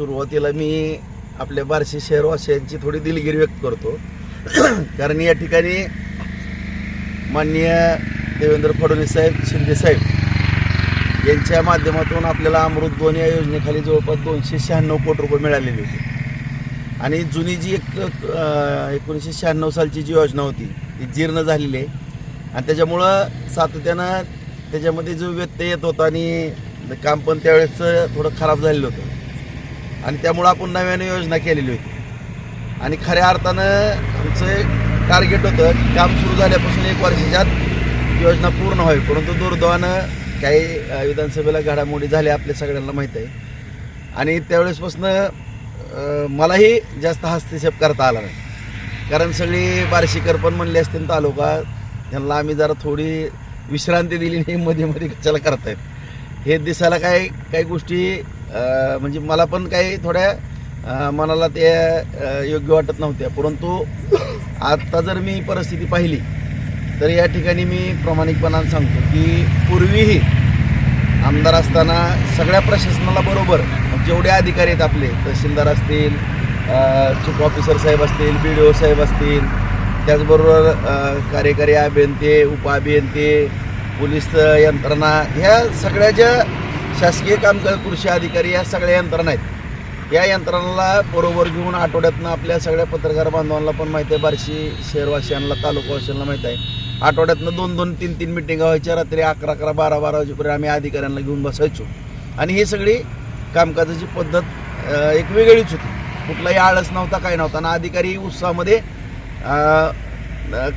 सुरुवातीला मी आपल्या बार्शी शहरवासियांची थोडी दिलगिरी व्यक्त करतो. कारण या ठिकाणी माननीय देवेंद्र फडणवीस साहेब शिंदे साहेब यांच्या माध्यमातून आपल्याला अमृत दोन या योजनेखाली जवळपास दोनशे शहाण्णव कोटी रुपये मिळालेले होते. आणि जुनी जी एक एकोणीसशे शहाण्णव सालची जी योजना होती ती जीर्ण झालेली आहे. आणि त्याच्यामुळं सातत्यानं त्याच्यामध्ये जो व्यत्यय येत होता आणि काम पण त्यावेळेस थोडं खराब झालेलं होतं. आणि त्यामुळं आपण नव्याने योजना केलेली होती. आणि खऱ्या अर्थानं आमचं एक टार्गेट होतं की काम सुरू झाल्यापासून एक वर्षाच्या योजना पूर्ण व्हावी परंतु दुर्दैवानं काही विधानसभेला घडामोडी झाल्या आपल्या सगळ्यांना माहीत आहे. आणि त्यावेळेसपासनं मलाही जास्त हस्तक्षेप करता आला नाही. कारण सगळी बार्शीकर पण म्हणले असतील तालुका त्यांना आम्ही जरा थोडी विश्रांती दिली नाही मध्ये मध्ये कशाला करतायत. हे दिसायला काय काही गोष्टी म्हणजे मला पण काही थोड्या मनाला ते योग्य वाटत नव्हत्या परंतु आत्ता जर मी परिस्थिती पाहिली तर या ठिकाणी मी प्रामाणिकपणानं सांगतो की पूर्वीही आमदार असताना सगळ्या प्रशासनाला बरोबर जेवढे अधिकारी आहेत आपले तहसीलदार असतील चीफ ऑफिसर साहेब असतील बी डी ओ साहेब असतील त्याचबरोबर कार्यकारी अभियंते उपअभियंते पोलीस यंत्रणा ह्या सगळ्या ज्या शासकीय कामकाज कृषी अधिकारी या सगळ्या यंत्रणा आहेत. या यंत्रणाला बरोबर घेऊन आठवड्यातनं आपल्या सगळ्या पत्रकार बांधवांना पण माहिती आहे. बार्शी शहरवासियांना तालुकावासियांना माहीत आहे. आठवड्यातनं दोन दोन तीन तीन मिटिंगा व्हायच्या. रात्री अकरा अकरा बारा बारा वाजेपर्यंत आम्ही अधिकाऱ्यांना घेऊन बसायचो. आणि ही सगळी कामकाजाची पद्धत एक वेगळीच होती. कुठलाही आळस नव्हता काय नव्हता. आणि अधिकारी उत्साहामध्ये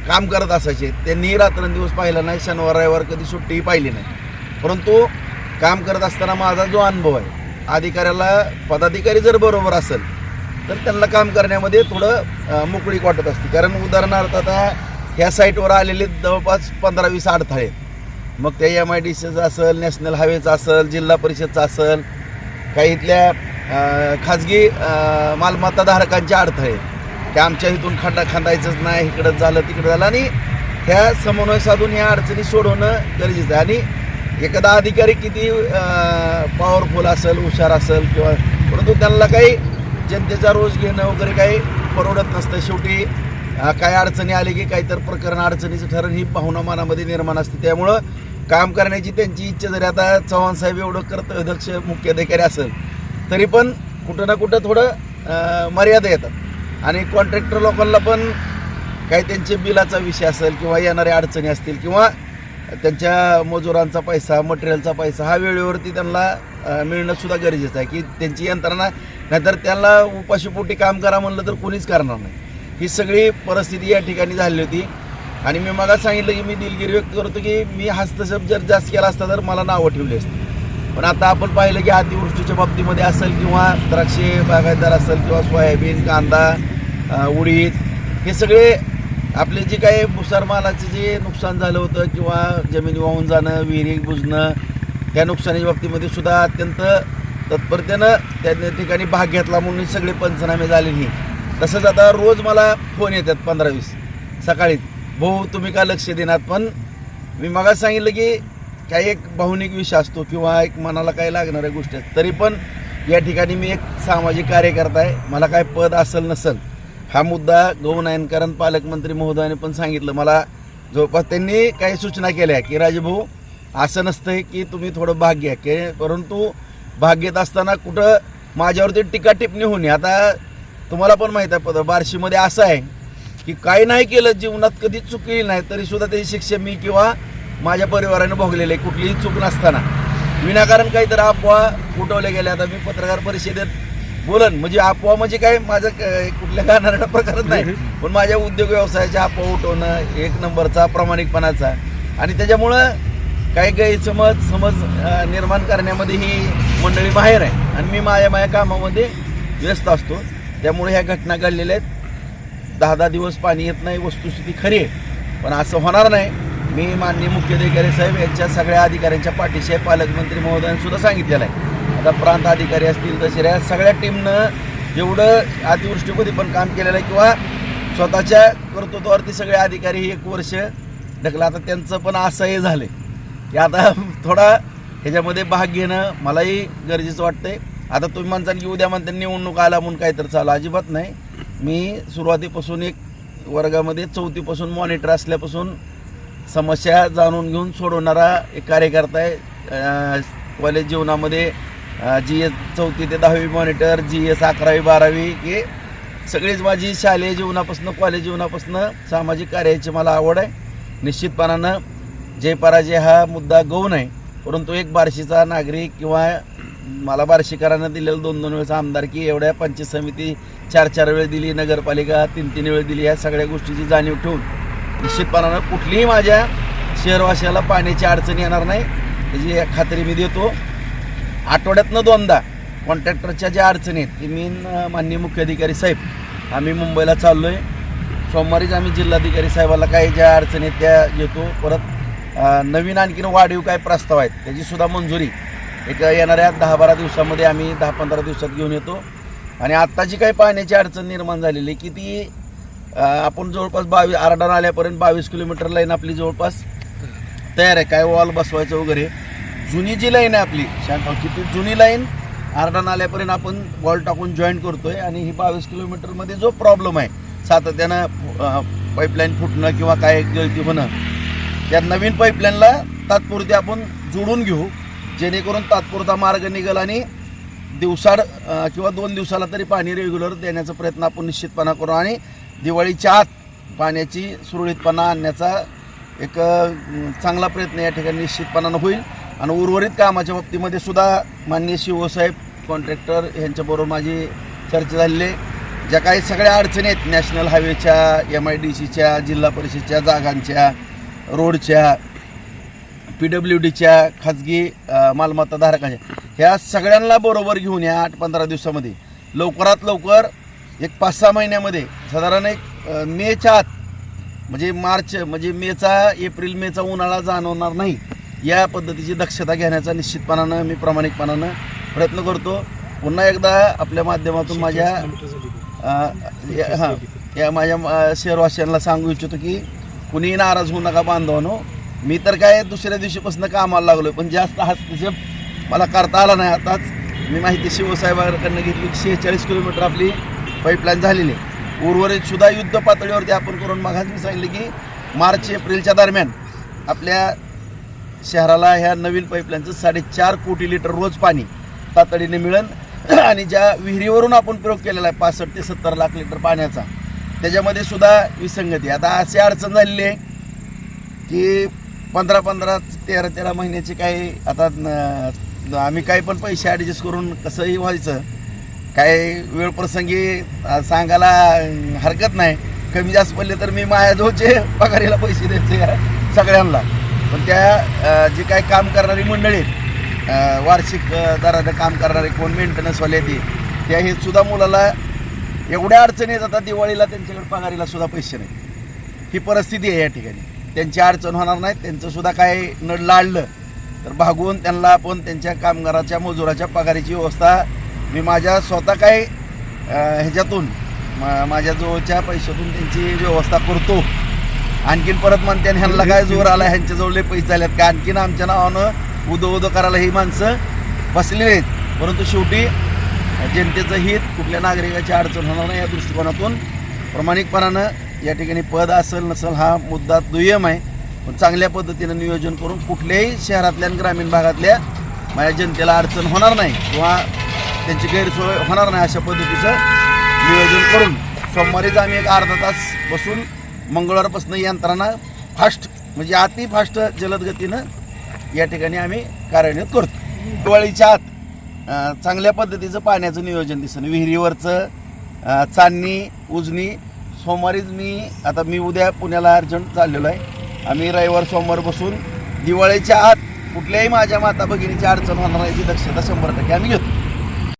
काम करत असायचे. त्यांनी रात्रंदिवस पाहिलं नाही. शनिवार रविवार कधी सुट्टीही पाहिली नाही. परंतु काम करत असताना माझा जो अनुभव आहे अधिकाऱ्याला पदाधिकारी जर बरोबर असेल तर त्यांना काम करण्यामध्ये थोडं मोकळीक वाटत असते. कारण उदाहरणार्थ आता ह्या साईटवर आलेले जवळपास पंधरा वीस अडथळे आहेत. मग ते एम आय डी सीचं असेल नॅशनल हायवेचं असेल जिल्हा परिषदचं असेल काही इथल्या खाजगी मालमत्ताधारकांचे अडथळे की आमच्या इथून खड्डा खांदायचंच नाही इकडं झालं तिकडं झालं. आणि ह्या समन्वय साधून ह्या अडचणी सोडवणं गरजेचं आहे. आणि एखादा अधिकारी किती पॉवरफुल असेल हुशार असेल किंवा परंतु त्यांना काही जनतेचा रोज घेणं वगैरे काही परवडत नसतं. शेवटी काही अडचणी आली की काहीतर प्रकरण अडचणीचं ठरण ही पाहुणा मनामध्ये निर्माण असते. त्यामुळं काम करण्याची त्यांची इच्छा जरी आता चव्हाण साहेब एवढं मुख्य मुख्याधिकारी असेल तरी पण कुठं ना कुठं थोडं मर्यादा येतात. आणि कॉन्ट्रॅक्टर लोकांना पण काही त्यांचे बिलाचा विषय असेल किंवा येणाऱ्या अडचणी असतील किंवा त्यांच्या मजुरांचा पैसा मटेरियलचा पैसा हा वेळेवरती त्यांना मिळणंसुद्धा मिळणं सुद्धा गरजेचं आहे. की त्यांची यंत्रणा नाहीतर त्यांना उपाशीपोटी काम करा म्हणलं तर कोणीच करणार नाही. ही सगळी परिस्थिती या ठिकाणी झाली होती. आणि मी मला सांगितलं की मी दिलगिरी व्यक्त करतो की मी हस्तक्षेप जर जास्त केला असता तर मला नावं ठेवली असती. पण आता आपण पाहिलं की अतिवृष्टीच्या बाबतीमध्ये असेल किंवा द्राक्षे बागायतदार असेल किंवा सोयाबीन कांदा उडीद हे सगळे आपले जे काही भुसार मालाचं जे नुकसान झालं होतं किंवा जमिनी वाहून जाणं विहिरी बुजणं या नुकसानीच्या बाबतीमध्ये सुद्धा अत्यंत तत्परतेनं त्या ठिकाणी भाग घेतला म्हणून सगळे पंचनामे झालेली तसंच आता रोज मला फोन येतात पंधरा वीस सकाळी. भाऊ तुम्ही का लक्ष देणार? पण मी मागास सांगितलं की काही एक भावनिक विषय असतो किंवा एक मनाला काही लागणाऱ्या गोष्टी आहेत. तरी पण या ठिकाणी मी एक सामाजिक कार्यकर्ता आहे. मला काय पद असेल नसेल हा मुद्दा गौनायनकरण पालकमंत्री महोदयाने पण सांगितलं. मला जवळपास त्यांनी काही सूचना केल्या की राजभाऊ असं नसतंय की तुम्ही थोडं भाग घ्या की परंतु भाग घेत असताना कुठं माझ्यावरती टीका टिप्पणी होणे आता तुम्हाला पण माहीत आहे पद बार्शीमध्ये असं आहे की काही नाही केलं जीवनात कधी चूक केली नाही तरी सुद्धा त्याची शिक्षा मी किंवा माझ्या परिवाराने भोगलेली आहे कुठलीही चूक नसताना. विनाकारण काहीतरी अफवा उठवल्या गेल्या. आता मी पत्रकार परिषदेत बोलन म्हणजे अफवा म्हणजे काय माझं कुठल्या गाणाऱ्या प्रकारच नाही. पण माझ्या उद्योग व्यवसायाच्या अफवा उठवणं एक नंबरचा प्रामाणिकपणाचा. आणि त्याच्यामुळं काही गैरसमज समज निर्माण करण्यामध्ये ही मंडळी बाहेर आहे. आणि मी माझ्या माझ्या कामामध्ये व्यस्त असतो. त्यामुळे ह्या घटना घडलेल्या आहेत. दहा दहा दिवस पाणी येत नाही वस्तुस्थिती खरी आहे. पण असं होणार नाही. मी माननीय मुख्याधिकारी साहेब यांच्या सगळ्या अधिकाऱ्यांच्या पाठीशी पालकमंत्री महोदयांनी सुद्धा सांगितलेलं आहे. आता प्रांत अधिकारी असतील तसे या सगळ्या टीमनं एवढं अतिवृष्टीमध्ये पण काम केलेलं आहे किंवा स्वतःच्या कर्तृत्वावरती सगळे अधिकारी एक वर्ष ढकला आता त्यांचं पण असं हे झालं की आता थोडा ह्याच्यामध्ये भाग घेणं मलाही गरजेचं वाटतंय. आता तुम्ही म्हणता की उद्या म्हणता निवडणूक आला म्हणून काहीतरी चालू. अजिबात नाही. मी सुरुवातीपासून एक वर्गामध्ये चौथीपासून मॉनिटर असल्यापासून समस्या जाणून घेऊन सोडवणारा एक कार्यकर्ता आहे. कॉलेज जीवनामध्ये जी एस चौथी ते दहावी मॉनिटर जी एस अकरावी बारावी हे सगळीच माझी शालेय जीवनापासून कॉलेज जीवनापासून सामाजिक कार्याची मला आवड आहे. निश्चितपणानं जय पराजय हा मुद्दा गौण आहे परंतु एक बार्शीचा नागरिक किंवा मला बार्शीकरांना दिलेलं दोन दोन वेळेस आमदारकी एवढ्या पंचायत समिती चार चार वेळ दिली नगरपालिका तीन तीन वेळ दिली या सगळ्या गोष्टीची जाणीव ठेवून निश्चितपणानं कुठलीही माझ्या शहरवासियाला पाण्याची अडचण येणार नाही. याची खात्री मी देतो. आठवड्यातनं दोनदा कॉन्ट्रॅक्टरच्या ज्या अडचणी आहेत ती मी माननीय मुख्याधिकारी साहेब आम्ही मुंबईला चाललो आहे सोमवारीच आम्ही जिल्हाधिकारी साहेबाला काही ज्या अडचणी आहेत त्या घेतो. परत नवीन आणखीन वाढीव काय प्रस्ताव आहेत त्याचीसुद्धा मंजुरी एक येणाऱ्या दहा बारा दिवसामध्ये आम्ही दहा पंधरा दिवसात घेऊन येतो. आणि आत्ता जी काही पाण्याची अडचण निर्माण झालेली आहे की ती आपण जवळपास बावीस आरडा आल्यापर्यंत बावीस किलोमीटर लाईन आपली जवळपास तयार आहे. काय वॉल बसवायचं वगैरे जुनी जी लाईन आहे आपली शांतराव ती जुनी लाईन आरडा नाल्यापर्यंत आपण वॉल टाकून जॉईन करतोय आणि ही बावीस किलोमीटरमध्ये जो प्रॉब्लेम आहे सातत्यानं पाईपलाईन फुटणं किंवा काय गळती होणं त्या नवीन पाईपलाईनला तात्पुरती आपण जोडून घेऊ जेणेकरून तात्पुरता मार्ग निघेल आणि दिवसाड किंवा दोन दिवसाला तरी पाणी रेग्युलर देण्याचा प्रयत्न आपण निश्चितपणा करू आणि दिवाळीच्या आत पाण्याची सुरळीतपणा आणण्याचा एक चांगला प्रयत्न या ठिकाणी निश्चितपणानं होईल. आणि उर्वरित कामाच्या बाबतीमध्ये सुद्धा माननीय शिवसाहेब कॉन्ट्रॅक्टर यांच्याबरोबर माझी चर्चा झालेली आहे. ज्या काही सगळ्या अडचणी आहेत नॅशनल हायवेच्या एम आय डी सीच्या जिल्हा परिषदच्या जागांच्या रोडच्या पी डब्ल्यू डीच्या खाजगी मालमत्ताधारकांच्या ह्या सगळ्यांना बरोबर घेऊन या आठ पंधरा दिवसामध्ये. लवकरात लवकर एक पाच सहा महिन्यामध्ये साधारण एक मेच्या आत म्हणजे मार्च म्हणजे मेचा एप्रिल मेचा उन्हाळा जाणवणार नाही. या पद्धतीची दक्षता घेण्याचा निश्चितपणानं मी प्रामाणिकपणानं प्रयत्न करतो. पुन्हा एकदा आपल्या माध्यमातून माझ्या हां या माझ्या शहरवासियांना सांगू इच्छितो की कुणीही नाराज होऊ नका बांधवानो. मी तर काय दुसऱ्या दिवशीपासून कामाला लागलो पण जास्त हस्तक्षेप मला करता आला नाही. आताच मी माहिती शिवसाहेबांकडनं घेतली की शेहेचाळीस किलोमीटर आपली पाईपलाईन झालेली. आहे उर्वरित सुद्धा युद्ध पातळीवरती आपण करून मगाच मी सांगितलं की मार्च एप्रिलच्या दरम्यान आपल्या शहराला ह्या नवीन पाईपलाईनचं साडेचार कोटी लिटर रोज पाणी तातडीने मिळेल. आणि ज्या विहिरीवरून आपण प्रयोग केलेला आहे पासष्ट ते सत्तर लाख लिटर पाण्याचा त्याच्यामध्ये सुद्धा विसंगती आता अशी अडचण झालेली आहे की पंधरा पंधरा तेरा तेरा महिन्याचे काही आता आम्ही काही पण पैसे ॲडजस्ट करून कसंही व्हायचं काय वेळ प्रसंगी सांगायला हरकत नाही. कमी जास्त पडले तर मी माझ्याजवळचे पगारीला पैसे द्यायचे सगळ्यांना. पण त्या जी काही काम करणारी मंडळी आहेत, वार्षिक दरानं काम करणारे कोण मेंटेनन्सवाले ती त्या हे सुद्धा मुलाला एवढ्या अडचणी येतात आता दिवाळीला त्यांच्याकडे पगारीला सुद्धा पैसे नाही ही परिस्थिती आहे या ठिकाणी. त्यांची अडचण होणार नाही त्यांचं सुद्धा काय नड लाडलं तर भागवून त्यांना आपण त्यांच्या कामगाराच्या मजुराच्या पगारीची व्यवस्था मी माझ्या स्वतः काय ह्याच्यातून मा- माझ्या जवळच्या पैशातून त्यांची व्यवस्था करतो. आणखीन परत म्हणते आणि ह्यांना काय जोर आला ह्यांच्याजवळ लय पैसे आल्यात का आणखीन आमच्या नावानं उदो उदो करायला ही माणसं बसलेली आहेत. परंतु शेवटी जनतेचं हित कुठल्या नागरिकाची अडचण होणार नाही या दृष्टिकोनातून. प्रामाणिकपणानं या ठिकाणी पद असेल नसेल हा मुद्दा दुय्यम आहे. पण चांगल्या पद्धतीनं नियोजन करून कुठल्याही शहरातल्या आणि ग्रामीण भागातल्या माझ्या जनतेला अडचण होणार नाही किंवा त्यांची गैरसोय होणार नाही अशा पद्धतीचं नियोजन करून. सोमवारीच आम्ही एक अर्धा तास बसून मंगळवारपासून यंत्रणा फास्ट म्हणजे अति फास्ट जलद गतीनं या ठिकाणी आम्ही कार्यान्वित करतो. दिवाळीच्या आत चांगल्या पद्धतीचं पाण्याचं नियोजन दिसणं. विहिरीवरचं चांदणी उजनी सोमवारीच मी आता मी उद्या पुण्याला अर्जंट चाललेलो आहे. आम्ही रविवार सोमवार बसून दिवाळीच्या आत कुठल्याही माझ्या माता भगिनीची अडचण होणार याची दक्षता शंभर टक्के आम्ही घेतो.